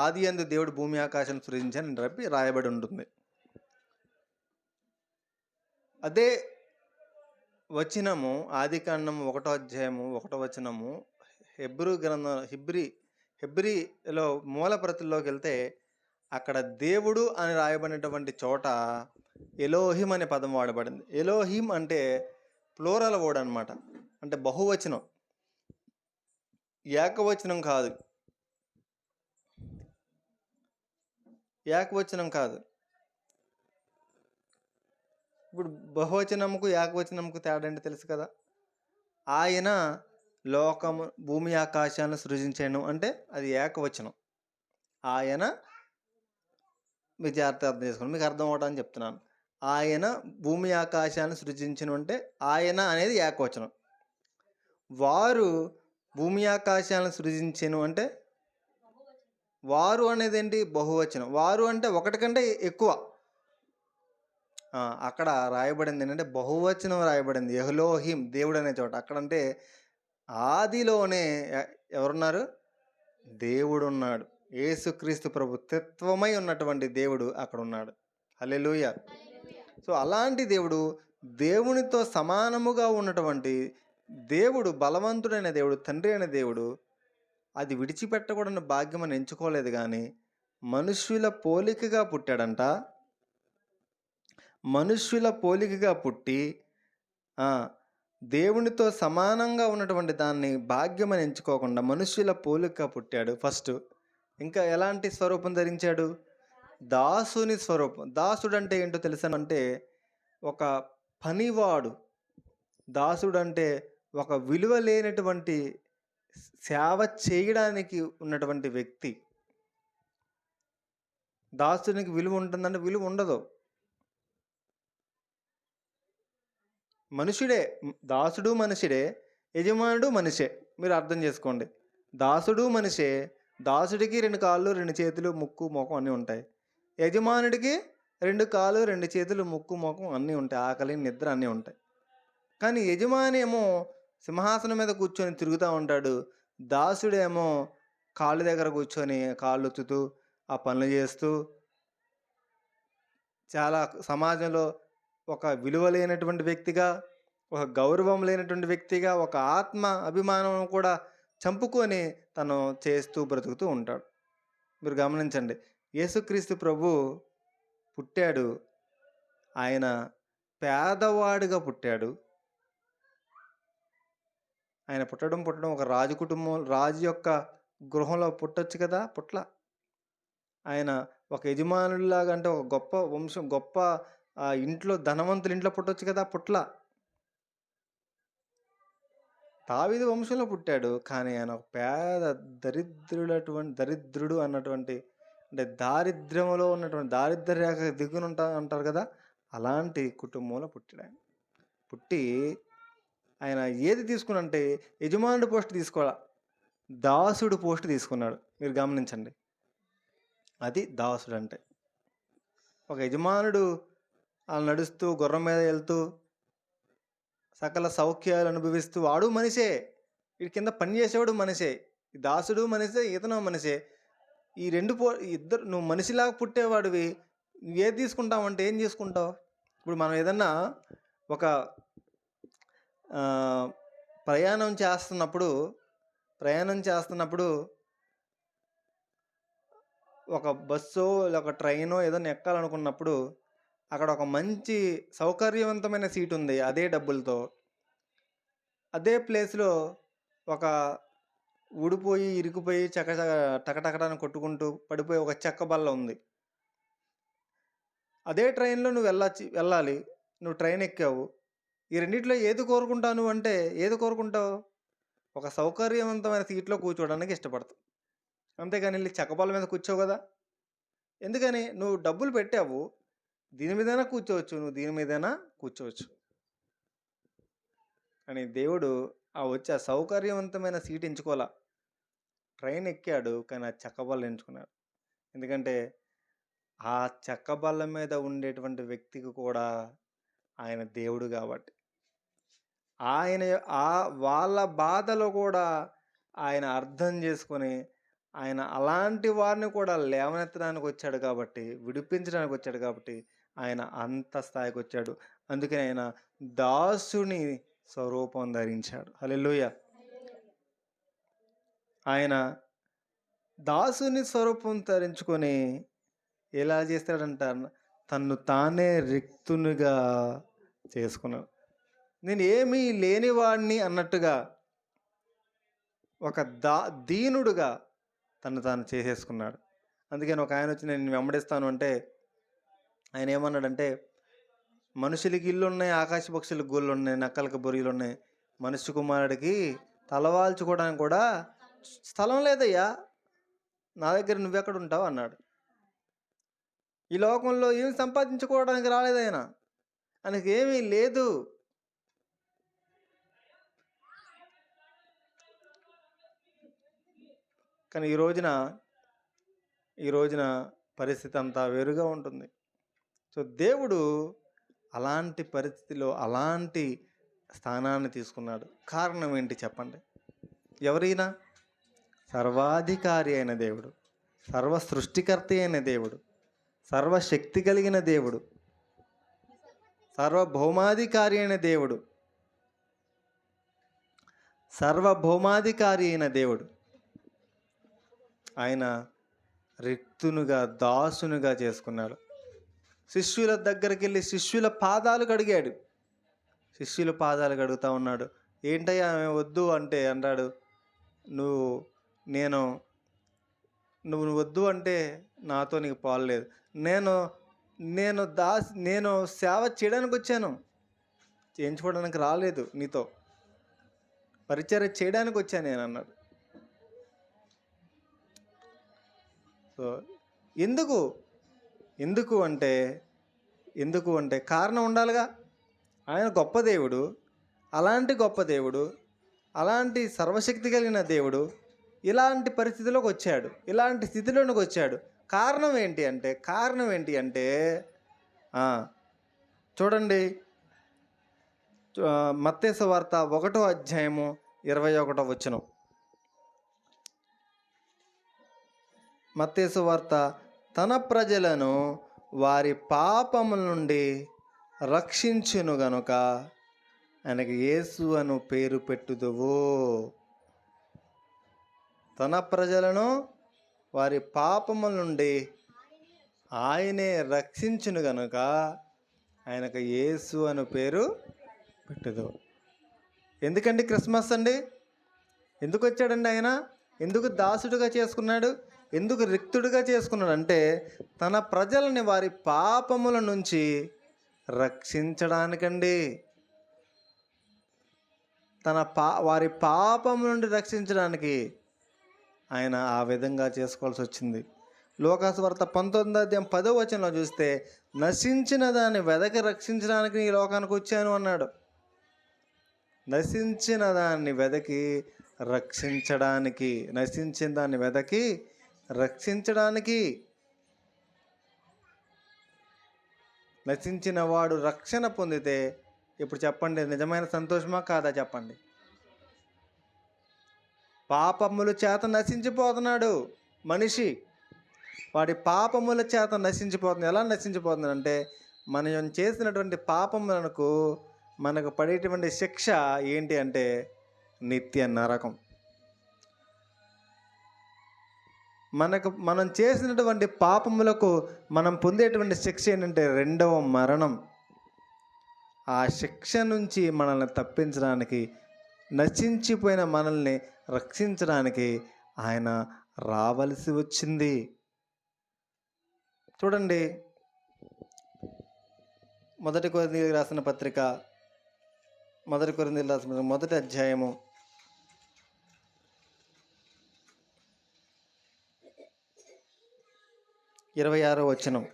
ఆది అందు దేవుడు భూమి ఆకాశం సృజించని రప్పి రాయబడి ఉంటుంది. అదే వచనము ఆది కాండము ఒకటో అధ్యాయము ఒకటో వచనము హెబ్రి గ్రంథం హిబ్రి హెబ్రిలో మూల ప్రతుల్లోకి వెళ్తే అక్కడ దేవుడు అని రాయబడినటువంటి చోట ఎలోహిం అనే పదం వాడబడింది. ఎలోహిం అంటే ప్లోరల్ వర్డ్ అనమాట అంటే బహువచనం. ఏకవచనం కాదు. ఏకవచనం కాదు. ఇప్పుడు బహువచనముకు ఏకవచనముకు తేడా అంటే తెలుసు కదా? ఆయన లోకము భూమి ఆకాశాలను సృజించాను అంటే అది ఏకవచనం. ఆయన మీ జాగ్రత్త అర్థం చేసుకోండి. మీకు అర్థం అవడానికి చెప్తున్నాను. ఆయన భూమి ఆకాశాన్ని సృజించను అంటే ఆయన అనేది ఏకవచనం. వారు భూమి ఆకాశాలను సృజించను అంటే వారు అనేది ఏంటి బహువచనం. వారు అంటే ఒకటి కంటే ఎక్కువ. అక్కడ రాయబడింది ఏంటంటే బహువచనం రాయబడింది. యహ్లోహిం దేవుడు అనే చోట. అక్కడంటే ఆదిలోనే ఎ- ఎవరున్నారు? దేవుడు ఉన్నాడు ఏసుక్రీస్తు ప్రభు తత్వమై ఉన్నటువంటి దేవుడు అక్కడ ఉన్నాడు హలెలుయ సో అలాంటి దేవుడు దేవునితో సమానముగా ఉన్నటువంటి దేవుడు బలవంతుడైన దేవుడు తండ్రి అయిన దేవుడు అది విడిచిపెట్టకూడని భాగ్యం అని ఎంచుకోలేదు కానీ మనుష్యుల పోలికగా పుట్టాడంట. మనుష్యుల పోలికగా పుట్టి దేవునితో సమానంగా ఉన్నటువంటి దాన్ని భాగ్యం అని ఎంచుకోకుండా మనుష్యుల పోలికగా పుట్టాడు ఫస్ట్. ఇంకా ఎలాంటి స్వరూపం ధరించాడు? దాసుని స్వరూపం. దాసుడు అంటే ఏంటో తెలుసా అంటే ఒక పనివాడు. దాసుడు అంటే ఒక విలువ లేనటువంటి సేవ చేయడానికి ఉన్నటువంటి వ్యక్తి దాసునికి విలువ ఉంటుందంటే విలువ ఉండదు. మనుషుడే దాసుడు మనిషిడే యజమానుడు మనిషే. మీరు అర్థం చేసుకోండి. దాసుడు మనిషే దాసుడికి రెండు కాళ్ళు రెండు చేతులు ముక్కు ముఖం అన్నీ ఉంటాయి. యజమానుడికి రెండు కాళ్ళు రెండు చేతులు ముక్కు ముఖం అన్నీ ఉంటాయి. ఆకలి నిద్ర అన్నీ ఉంటాయి. కానీ యజమాని ఏమో సింహాసనం మీద కూర్చొని తిరుగుతూ ఉంటాడు. దాసుడేమో కాళ్ళ దగ్గర కూర్చొని కాళ్ళు ఒత్తుతూ ఆ పనులు చేస్తూ చాలా సమాజంలో ఒక విలువ లేనటువంటి వ్యక్తిగా ఒక గౌరవం లేనటువంటి వ్యక్తిగా ఒక ఆత్మ అభిమానం కూడా చంపుకొని తను చేస్తూ బ్రతుకుతూ ఉంటాడు. మీరు గమనించండి యేసుక్రీస్తు ప్రభు పుట్టాడు. ఆయన పేదవాడిగా పుట్టాడు. ఆయన పుట్టడం పుట్టడం ఒక రాజు కుటుంబం రాజు యొక్క గృహంలో పుట్టొచ్చు కదా పుట్ల. ఆయన ఒక యజమానుడిలాగా అంటే ఒక గొప్ప వంశం గొప్ప ఇంట్లో ధనవంతుల ఇంట్లో పుట్టొచ్చు కదా పుట్ల. తావిది వంశంలో పుట్టాడు కానీ ఆయన ఒక పేద దరిద్రుడటువంటి దరిద్రుడు అన్నటువంటి అంటే దారిద్ర్యంలో ఉన్నటువంటి దారిద్ర్య రేఖ దిగునుంటా అంటారు కదా అలాంటి కుటుంబంలో పుట్టాడు ఆయన. పుట్టి ఆయన ఏది తీసుకున్నంటే యజమానుడు పోస్ట్ తీసుకోవాల? దాసుడు పోస్ట్ తీసుకున్నాడు. మీరు గమనించండి. అది దాసుడు అంటే ఒక యజమానుడు అలా నడుస్తూ గుర్రం మీద వెళ్తూ సకల సౌఖ్యాలు అనుభవిస్తూ వాడు మనిషే. వీడి కింద పని చేసేవాడు మనిషే. దాసుడు మనిషే ఇతను మనిషే. ఈ రెండు పో ఇద్దరు నువ్వు మనిషిలాగా పుట్టేవాడివి. నువ్వు ఏది తీసుకుంటావంటే ఏం చేసుకుంటావు ఇప్పుడు మనం ఏదన్నా ఒక ప్రయాణం చేస్తున్నప్పుడు ప్రయాణం చేస్తున్నప్పుడు ఒక బస్సో లేదా ఒక ట్రైనో ఏదైనా ఎక్కాలనుకున్నప్పుడు అక్కడ ఒక మంచి సౌకర్యవంతమైన సీట్ ఉంది అదే డబ్బులతో. అదే ప్లేస్లో ఒక ఊడిపోయి ఇరికిపోయి చక టకటకటాన్ని కొట్టుకుంటూ పడిపోయి ఒక చెక్క బల్ల ఉంది. అదే ట్రైన్లో నువ్వు వెళ్ళచ్చు వెళ్ళాలి. నువ్వు ట్రైన్ ఎక్కావు. ఈ రెండిట్లో ఏది కోరుకుంటాను నువ్వు అంటే ఏది కోరుకుంటావు? ఒక సౌకర్యవంతమైన సీట్లో కూర్చోవడానికి ఇష్టపడతావు. అంతేగాని వెళ్ళి చెక్కబల్ల మీద కూర్చోవు కదా? ఎందుకని? నువ్వు డబ్బులు పెట్టావు. దీని మీదైనా కూర్చోవచ్చు. నువ్వు దీని మీదైనా కూర్చోవచ్చు. కానీ దేవుడు ఆ వచ్చే ఆ సౌకర్యవంతమైన సీట్ ఎంచుకోవాలా? ట్రైన్ ఎక్కాడు కానీ ఆ చక్కబల్ల ఎంచుకున్నాడు. ఎందుకంటే ఆ చెక్కబల్ల మీద ఉండేటువంటి వ్యక్తికి కూడా ఆయన దేవుడు కాబట్టి. ఆయన ఆ వాళ్ళ బాధలో కూడా ఆయన అర్థం చేసుకొని ఆయన అలాంటి వారిని కూడా లేవనెత్తడానికి వచ్చాడు కాబట్టి విడిపించడానికి వచ్చాడు కాబట్టి ఆయన అంత స్థాయికి వచ్చాడు. అందుకని ఆయన దాసుని స్వరూపం ధరించాడు. హలెలుయ ఆయన దాసుని స్వరూపం ధరించుకొని ఎలా చేస్తాడంట తన్ను తానే రిక్తునిగా చేసుకున్నాడు. నేను ఏమీ లేనివాడిని అన్నట్టుగా ఒక దా దీనుడుగా తను తాను చేసేసుకున్నాడు. అందుకని ఒక ఆయన వచ్చి నేను వెంబడిస్తాను అంటే ఆయన ఏమన్నాడంటే మనుషులకి ఇల్లు ఉన్నాయి ఆకాశ పక్షులకు గోళ్ళు ఉన్నాయి నక్కలకు బొరియలు ఉన్నాయి మనుష్య కుమారుడికి తలవాల్చుకోవడానికి కూడా స్థలం లేదయ్యా. నా దగ్గర నువ్వెక్కడ ఉంటావు అన్నాడు. ఈ లోకంలో ఏమి సంపాదించుకోవడానికి రాలేదు ఆయన. ఆయనకి ఏమీ లేదు. కానీ ఈ రోజున ఈ రోజున పరిస్థితి అంతా వేరుగా ఉంటుంది. సో దేవుడు అలాంటి పరిస్థితిలో అలాంటి స్థానాన్ని తీసుకున్నాడు. కారణం ఏంటి చెప్పండి? ఎవరైనా? సర్వాధికారి అయిన దేవుడు సర్వ సృష్టికర్త అయిన దేవుడు సర్వశక్తి కలిగిన దేవుడు సర్వభౌమాధికారి అయిన దేవుడు సర్వభౌమాధికారి అయిన దేవుడు ఆయన రిక్తునుగా దాసునుగా చేసుకున్నాడు. శిష్యుల దగ్గరికి వెళ్ళి శిష్యుల పాదాలు కడిగాడు. శిష్యుల పాదాలు కడుగుతా ఉన్నాడు. ఏంటయ్యా ఆమె వద్దు అంటే అన్నాడు. నువ్వు నేను నువ్వు వద్దు అంటే నాతో నీకు పాలలేదు నేను నేను దాస్ నేను సేవ చేయడానికి వచ్చాను. చేయించుకోవడానికి రాలేదు నీతో. పరిచయం చేయడానికి వచ్చాను నేను అన్నాడు. సో ఎందుకు? ఎందుకు అంటే ఎందుకు అంటే కారణం ఉండాలిగా. ఆయన గొప్ప దేవుడు అలాంటి గొప్ప దేవుడు అలాంటి సర్వశక్తి కలిగిన దేవుడు ఇలాంటి పరిస్థితిలోకి వచ్చాడు ఇలాంటి స్థితిలోనికి వచ్చాడు. కారణం ఏంటి అంటే కారణం ఏంటి అంటే చూడండి ఆ, మత్తేసు వార్త ఒకటో అధ్యాయము ఇరవై ఒకటో వచనం. మత్తేసు వార్త తన ప్రజలను వారి పాపముల నుండి రక్షించును గనుక ఆయనకు యేసు అను పేరు పెట్టుదువు. తన ప్రజలను వారి పాపముల నుండి ఆయనే రక్షించును గనుక ఆయనకు యేసు అను పేరు పెట్టుదు. ఎందుకండి క్రిస్మస్ అండి? ఎందుకు వచ్చాడండి ఆయన? ఎందుకు దాసుడుగా చేసుకున్నాడు? ఎందుకు రిక్తుడిగా చేసుకున్నాడు అంటే తన ప్రజలని వారి పాపముల నుంచి రక్షించడానికండి. తన పా వారి పాపం నుండి రక్షించడానికి ఆయన ఆ విధంగా చేసుకోవాల్సి వచ్చింది. లోకాసువార్త పంతొమ్మిది అధ్యాయం పదో వచనంలో చూస్తే నశించిన దాన్ని వెదకి రక్షించడానికి ఈ లోకానికి వచ్చాను అన్నాడు. నశించిన దాన్ని వెదకి రక్షించడానికి నశించిన దాన్ని వెదకి రక్షించడానికి నశించిన వాడు రక్షణ పొందితే ఇప్పుడు చెప్పండి నిజమైన సంతోషమా కాదా చెప్పండి? పాపముల చేత నశించిపోతున్నాడు మనిషి. వాడి పాపముల చేత నశించిపోతుంది ఎలా నశించిపోతుంది అంటే మనం చేసినటువంటి పాపములకు మనకు పడేటువంటి శిక్ష ఏంటి అంటే నిత్య నరకం. మనకు మనం చేసినటువంటి పాపములకు మనం పొందేటువంటి శిక్ష ఏంటంటే రెండవ మరణం. ఆ శిక్ష నుంచి మనల్ని తప్పించడానికి నశించిపోయిన మనల్ని రక్షించడానికి ఆయన రావలసి వచ్చింది. చూడండి మొదటి కొరింది రాసిన పత్రిక మొదటి కొరిందీలు రాసిన పత్రిక మొదటి అధ్యాయము. ఇరవై ఆరో వచనం.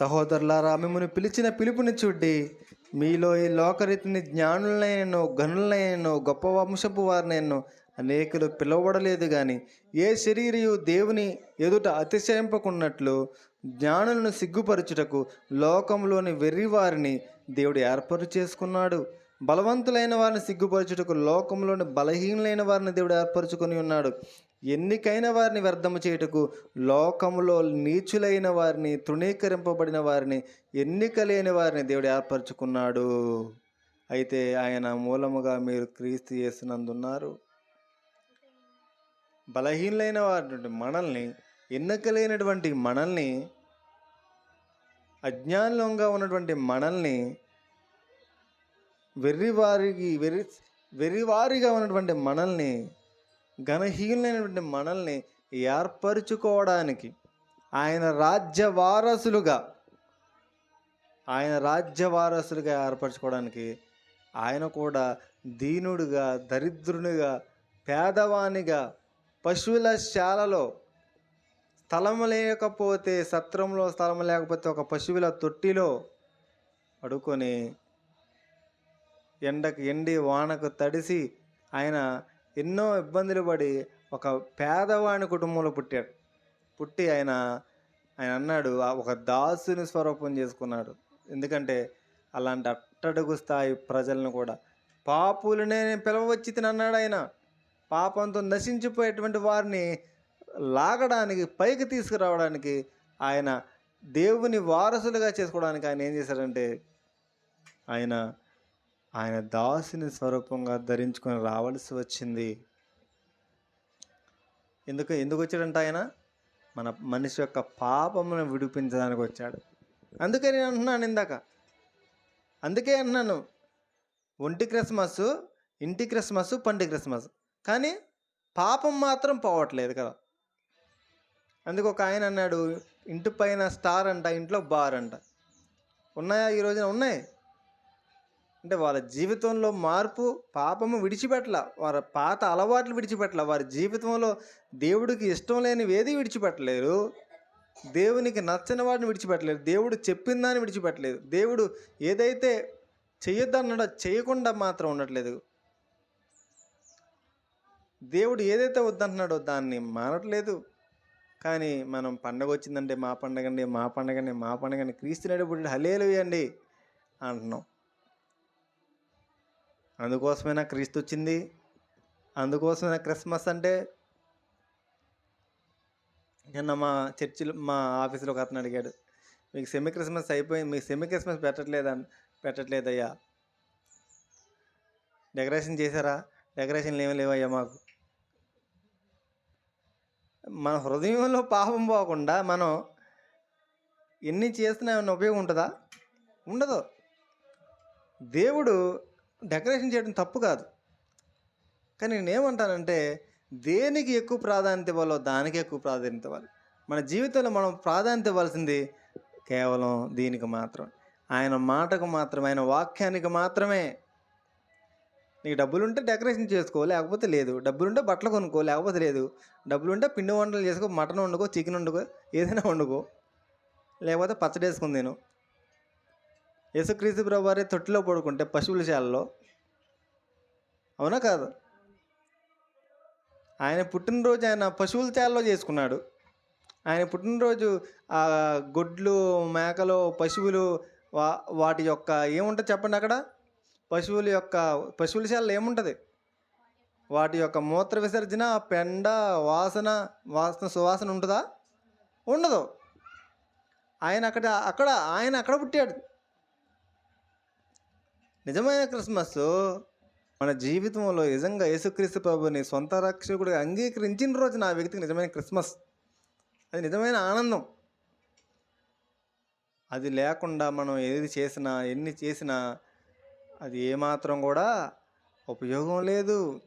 సహోదరులారా మిమ్మల్ని పిలిచిన పిలుపుని చూడ్డి మీలో ఈ లోకరీతిని జ్ఞానులైనను గనులైనను గొప్ప వంశపు వారినైనను అనేకులు పిలువబడలేదు కానీ ఏ శరీరయు దేవుని ఎదుట అతిశయింపకున్నట్లు జ్ఞానులను సిగ్గుపరచుటకు లోకంలోని వెర్రి వారిని దేవుడు ఏర్పాటు చేసుకున్నాడు. బలవంతులైన వారిని సిగ్గుపరచుటకు లోకంలోని బలహీనులైన వారిని దేవుడు ఏర్పరచుకొని ఉన్నాడు. ఎన్నికైన వారిని వ్యర్థము చేయుటకు లోకములో నీచులైన వారిని తృణీకరింపబడిన వారిని ఎన్నిక లేని వారిని దేవుడు ఏర్పరచుకున్నాడు. అయితే ఆయన మూలముగా మీరు క్రీస్తు చేసినందున్నారు బలహీనులైన వారి మనల్ని ఎన్నికలేనటువంటి మనల్ని అజ్ఞానంగా ఉన్నటువంటి మనల్ని వెర్రివారికి వెర్రి వెర్రివారిగా ఉన్నటువంటి మనల్ని ఘనహీనులైనటువంటి మనల్ని ఏర్పరచుకోవడానికి ఆయన రాజ్య వారసులుగా ఆయన రాజ్య వారసులుగా ఏర్పరచుకోవడానికి ఆయన కూడా దీనుడుగా దరిద్రునిగా పేదవానిగా పశువుల శాలలో స్థలం లేకపోతే సత్రంలో స్థలం లేకపోతే ఒక పశువుల తొట్టిలో పడుకొని ఎండకు ఎండి వానకు తడిసి ఆయన ఎన్నో ఇబ్బందులు పడి ఒక పేదవాని కుటుంబంలో పుట్టాడు. పుట్టి ఆయన ఆయన అన్నాడు ఒక దాసుని స్వరూపం చేసుకున్నాడు. ఎందుకంటే అలాంటి అట్టడుగు స్థాయి ప్రజలను కూడా పాపులనే పిలవచ్చి తిని అన్నాడు ఆయన. పాపంతో నశించిపోయేటువంటి వారిని లాగడానికి పైకి తీసుకురావడానికి ఆయన దేవుని వారసులుగా చేసుకోవడానికి ఆయన ఏం చేశాడంటే ఆయన ఆయన దాసుని స్వరూపంగా ధరించుకొని రావాల్సి వచ్చింది. ఎందుకు ఎందుకు వచ్చాడంట ఆయన? మన మనిషి యొక్క పాపమును విడిపించడానికి వచ్చాడు. అందుకే నేను అంటున్నాను ఇందాక. అందుకే అంటున్నాను. ఒంటి క్రిస్మస్ ఇంటి క్రిస్మస్ పంటి క్రిస్మస్. కానీ పాపం మాత్రం పోవట్లేదు కదా. అందుకు ఒక ఆయన అన్నాడు ఇంటి పైన స్టార్ అంట ఇంట్లో బార్ అంట. ఉన్నాయా ఈ రోజున? ఉన్నాయి. అంటే వాళ్ళ జీవితంలో మార్పు పాపము విడిచిపెట్టల వారి పాత అలవాట్లు విడిచిపెట్టల. వారి జీవితంలో దేవుడికి ఇష్టం లేనివి ఏది విడిచిపెట్టలేరు. దేవునికి నచ్చని వాడిని విడిచిపెట్టలేరు. దేవుడు చెప్పిన దాన్ని విడిచిపెట్టలేదు. దేవుడు ఏదైతే చేయొద్దన్నాడో చేయకుండా మాత్రం ఉండట్లేదు. దేవుడు ఏదైతే వద్దంటున్నాడో దాన్ని మానట్లేదు. కానీ మనం పండగ వచ్చిందంటే మా పండగండి మా పండగని మా పండగని క్రీస్తు నడుపుడు హలేలు అండి అంటున్నాం. అందుకోసమైనా క్రీస్తు వచ్చింది అందుకోసమే క్రిస్మస్ అంటే నిన్న మా చర్చిలో మా ఆఫీసులో ఒక అతను అడిగాడు మీకు సెమీ క్రిస్మస్ అయిపోయింది మీకు సెమీ క్రిస్మస్ పెట్టట్లేదా పెట్టట్లేదయ్యా? డెకరేషన్ చేశారా? డెకరేషన్లు ఏమీ లేవయ్యా మాకు. మన హృదయంలో పాపం పోకుండా మనం ఎన్ని చేసినా ఏమైనా ఉపయోగం ఉంటుందా? ఉండదు. దేవుడు డెకరేషన్ చేయడం తప్పు కాదు. కానీ నేనేమంటానంటే దేనికి ఎక్కువ ప్రాధాన్యత ఇవ్వాలో దానికి ఎక్కువ ప్రాధాన్యత ఇవ్వాలి. మన జీవితంలో మనం ప్రాధాన్యత ఇవ్వాల్సింది కేవలం దీనికి మాత్రం ఆయన మాటకు మాత్రమే ఆయన వాక్యానికి మాత్రమే. నీకు డబ్బులుంటే డెకరేషన్ చేసుకో లేకపోతే లేదు. డబ్బులుంటే బట్టలు కొనుక్కో లేకపోతే లేదు. డబ్బులుంటే పిండి వంటలు చేసుకో మటన్ వండుకో చికెన్ వండుకో ఏదైనా వండుకో. లేకపోతే పచ్చడి వేసుకుని నేను యేసుక్రీస్తు ప్రభువారి తొట్టిలో పడుకుంటే పశువుల శాలలో? అవునా కాదు? ఆయన పుట్టినరోజు ఆయన పశువుల శాలలో చేసుకున్నాడు. ఆయన పుట్టినరోజు ఆ గొడ్లు మేకలు పశువులు వా వాటి యొక్క ఏముంటుంది చెప్పండి అక్కడ? పశువుల యొక్క పశువుల శాలలో ఏముంటుంది? వాటి యొక్క మూత్ర విసర్జన పెండ వాసన వాసన సువాసన ఉంటుందా? ఉండదు. ఆయన అక్కడ అక్కడ ఆయన అక్కడ పుట్టాడు. నిజమైన క్రిస్మస్ మన జీవితంలో నిజంగా యేసుక్రీస్తు ప్రభుని సొంత రక్షకుడిగా అంగీకరించిన రోజు నా వ్యక్తికి నిజమైన క్రిస్మస్. అది నిజమైన ఆనందం. అది లేకుండా మనం ఏది చేసినా ఎన్ని చేసినా అది ఏమాత్రం కూడా ఉపయోగం లేదు.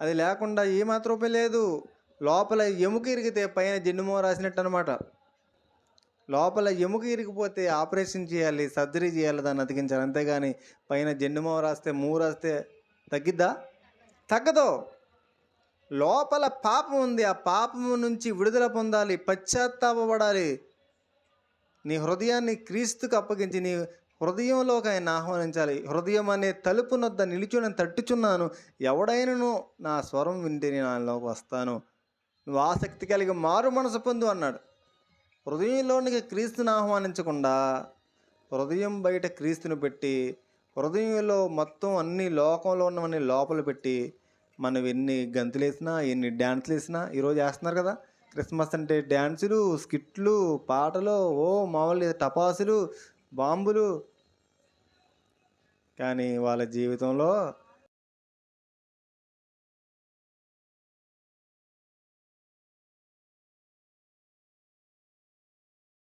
అది లేకుండా ఏమాత్రం ఉపయోగం లేదు. లోపల ఎముక ఇరిగితే పైన జెన్నుమో రాసినట్టు అనమాట లోపల ఎముక ఇరిగిపోతే ఆపరేషన్ చేయాలి సర్జరీ చేయాలి దాన్ని అతికించాలి. అంతేగాని పైన జెండుమో రాస్తే మూ రాస్తే తగ్గిద్దా? తగ్గదు. లోపల పాపం ఉంది. ఆ పాపము నుంచి విడుదల పొందాలి పశ్చాత్తాపడాలి నీ హృదయాన్ని క్రీస్తుకు అప్పగించి నీ హృదయంలోకి ఆయన ఆహ్వానించాలి. హృదయం అనే తలుపునొద్ద నిలుచుని తట్టుచున్నాను. ఎవడైనను నా స్వరం వింటే నేను ఆయనలోకి వస్తాను. నువ్వు ఆసక్తి కలిగి మారు మనసు పొందు అన్నాడు. హృదయంలోనికి క్రీస్తుని ఆహ్వానించకుండా హృదయం బయట క్రీస్తుని పెట్టి హృదయంలో మొత్తం అన్ని లోకంలో ఉన్నవన్నీ లోపల పెట్టి మనం ఎన్ని గంతులు వేసినా ఎన్ని డ్యాన్సులు వేసినా ఈరోజు వేస్తున్నారు కదా క్రిస్మస్ అంటే డ్యాన్సులు స్కిట్లు పాటలు ఓ మామూలు టపాసులు బాంబులు. కానీ వాళ్ళ జీవితంలో